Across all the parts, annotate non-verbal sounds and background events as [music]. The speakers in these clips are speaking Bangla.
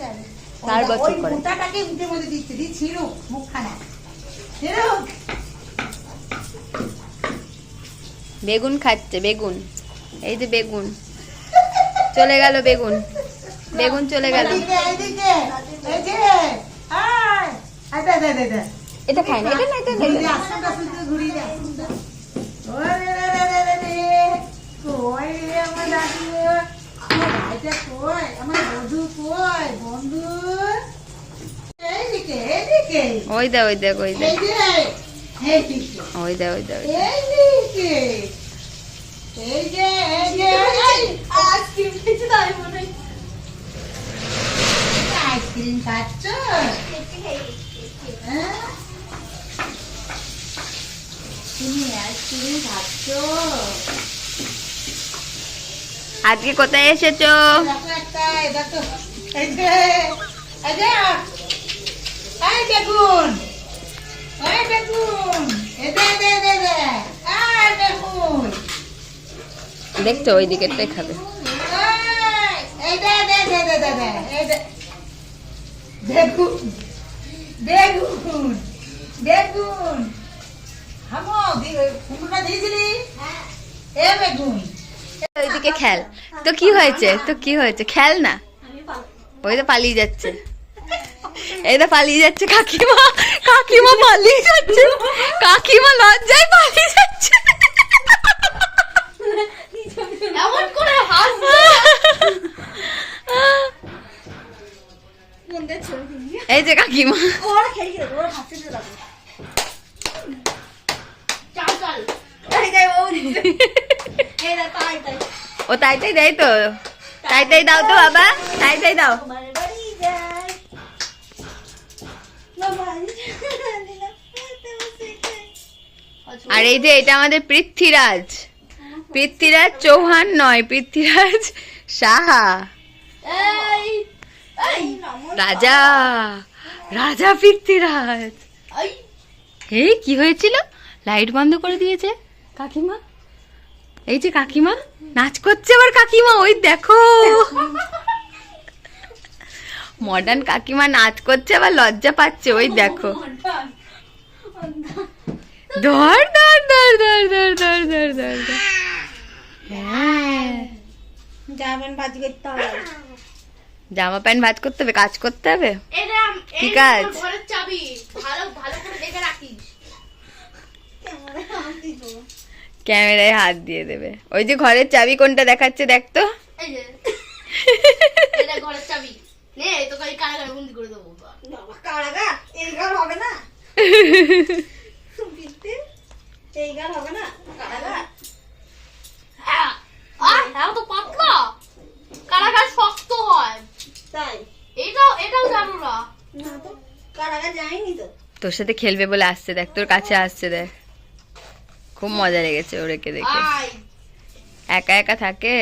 চার বছর করে। মুখের মধ্যে দিচ্ছে। দি ছিড়ুক মুখখানা। ছিড়ুক। বেগুন খাচ্ছে বেগুন। এই যে বেগুন। চলে গেল বেগুন। বেগুন চলে গেল। এটা খায় না এটা না এটা ওই দে ওই দেখ ওই দেখ ওই দে ওই দেখ আইসক্রিম খাচ্ছ? তুমি আইসক্রিম খাচ্ছ? আজকে কোথায় এসেছ? বেগুন। ওই বেগুন। এই দে দে দে দে। বেগুন। দেখছ ওই দিকেরটাই খাবে। এই, এই দে দে দে দে দে দে। এই দে। বেগুন। বেগুন। বেগুন। হামো কুমড়া দিয়েছিলি? এ বেগুন। ওইদিকে খেল। তো কি হয়েছে? তো কি হয়েছে? খেল না? ওই তো পালিয়ে যাচ্ছে। এটা পালিয়ে যাচ্ছে কাকিমা। কাকিমা পালিয়ে যাচ্ছে। কাকিমা লজ্জায় পালিয়ে যাচ্ছে। এই যে কাকিমা। ও তাই দেয় তো? তাই দাও তো বাবা। তাই দাও। আর এই যে এটা আমাদের পৃথ্বীরাজ। পৃথ্বীরাজ চৌহান নয় পৃথ্বীরাজ সাহা। রাজা রাজা পৃথ্বীরাজ। এই। কি হয়েছিল? লাইট বন্ধ করে দিয়েছে কাকিমা। এই যে কাকিমা নাচ করছে আবার কাকিমা ওই দেখো। [laughs] মডার্ন কাকিমা নাচ করছে আবার লজ্জা পাচ্ছে ওই দেখো। ধর ধর ধর ধর ধর ধর ধর ধর। হ্যাঁ। জামা প্যান্ট ভাজ করতে হবে কাজ করতে হবে? কি এই কাজ? তোর ঘরের চাবি। ভালো ভালো করে দেখে রাখিস। ক্যামেরায় হাত দিয়ে দেবে। ওই যে ঘরের চাবি কোনটা দেখাচ্ছে দেখ তো। এই যে এটা ঘরের চাবি। নে তোকে কারাগারে বন্দি করে দেবো। কারাগার? এই ঘর হবে না? [laughs] এই ঘর হবে না? কারাগার? হ্যাঁ। হ্যাঁ তো পাতলা। কারাগার শক্ত হয়। তাই? এটাও এটাও জানো না। না তো কারাগার যায়নি তো। তোর সাথে খেলবে বলে আসছে দেখ তোর কাছে আসছে দেখ। খুব মজা লেগেছে ওরেকে দেখে। একা একা থাকে?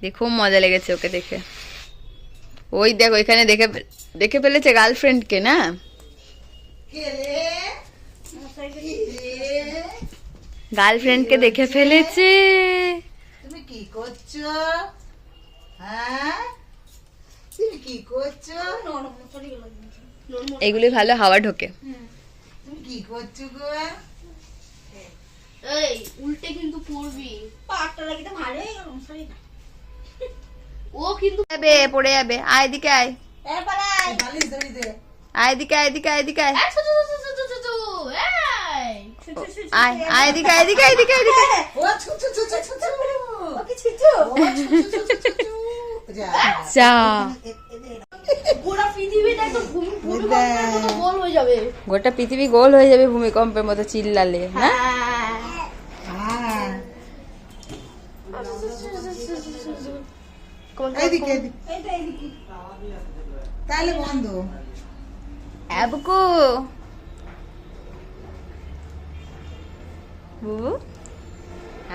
দিয়ে খুব মজা লেগেছে ওকে দেখে। ওই দেখ ওইখানে দেখে দেখে ফেলেছে গার্লফ্রেন্ডকে না? গার্লফ্রেন্ডকে দেখে ফেলেছে। তুমি কি করছ? হ্যাঁ? তুমি কি করছ? এগুলি ভালো হাওয়া ঢোকে। তুমি কি করছ গো? এই উল্টে কিন্তু পড়বি। পাটটা লাগিতে ভালোই গেল ও কিন্তু যাবে পড়ে যাবে। আয় দিকে আয়। এ পালাই বালিশ ধরি দে। আয় দিকে আয় দিকে আয় দিকে আয় এই ছু ছু ছু ছু ছু ছু ছু এই আয় আয় দিকে আয় দিকে আয় দিকে আয় দিকে ও ছু ছু ছু ছু ছু ছু ওকে ছিচু ছু ছু ছু ছু ছু ছু যা যা পৃথিবীটা একদম ভূমিকম্পের মতো গোল হয়ে যাবে গোটা পৃথিবী গোল হয়ে যাবে ভূমিকম্পের মতো চিল্লালে না? হ্যাঁ। তাহলে বন্ধ। অ্যাবকু। বুবু।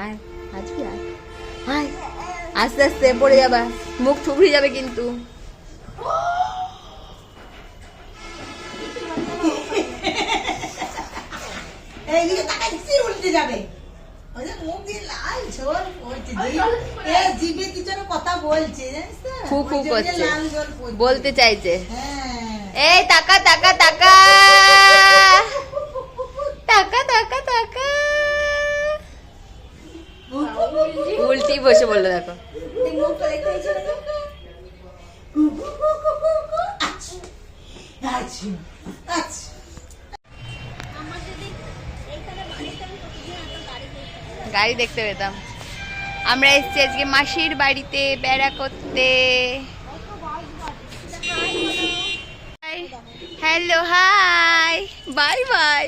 আয় আসবি আয়। আয় আস্তে আস্তে পড়ে যাবা মুখ থুবড়ে যাবে কিন্তু। এইদিকে তাকাচ্ছি উল্টে যাবে? ওই যে আচ্ছা। গাড়ি দেখতে পেতাম। আমরা এসেছি আজকে মাসির বাড়িতে বেড়া করতে। হ্যালো হাই বাই বাই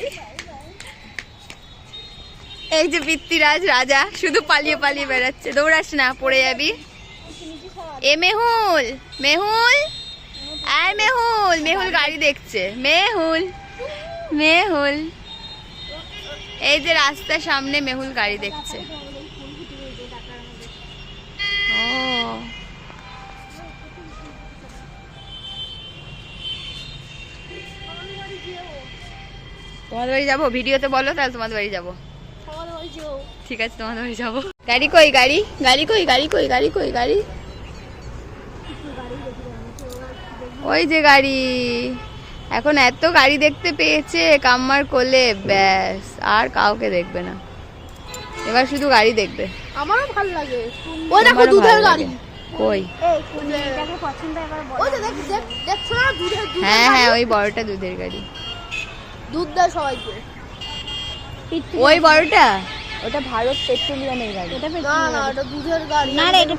এই যে বৃত্তিরাজ রাজা, শুধু পালিয়ে পালিয়ে বেড়াচ্ছে। দৌড়াস না, পড়ে যাবি। এ মেহুল মেহুল, আয় মেহুল। মেহুল গাড়ি দেখছে। মেহুল মেহুল। এই যে রাস্তার সামনে মেহুল গাড়ি দেখছে। তোমাদের বাড়ি যাব? ভিডিওতে বলো, তাহলে তোমাদের বাড়ি যাব। ঠিক আছে তোমাদের বাড়ি যাব। গাড়ি কই গাড়ি? গাড়ি কই গাড়ি কই গাড়ি কই গাড়ি? ওই যে গাড়ি। এখন এত গাড়ি দেখতে পেয়েছে কাম্মার কোলে ব্যাস আর কাউকে দেখবে না। এবার শুধু গাড়ি দেখবে। আমারও ভালো লাগে। ওই দেখো দুধের গাড়ি। কই? ওই যে দেখ দেখ দেখছ না দুধের দুধের হ্যাঁ হ্যাঁ ওই বড়টা দুধের গাড়ি। দুধ দেয় সবাইকে। ওই বড়টা? ওটা ভারত পেট্রোলিয়ামের গাড়ি। না না এটা দুধের গাড়ি। না রে, এটা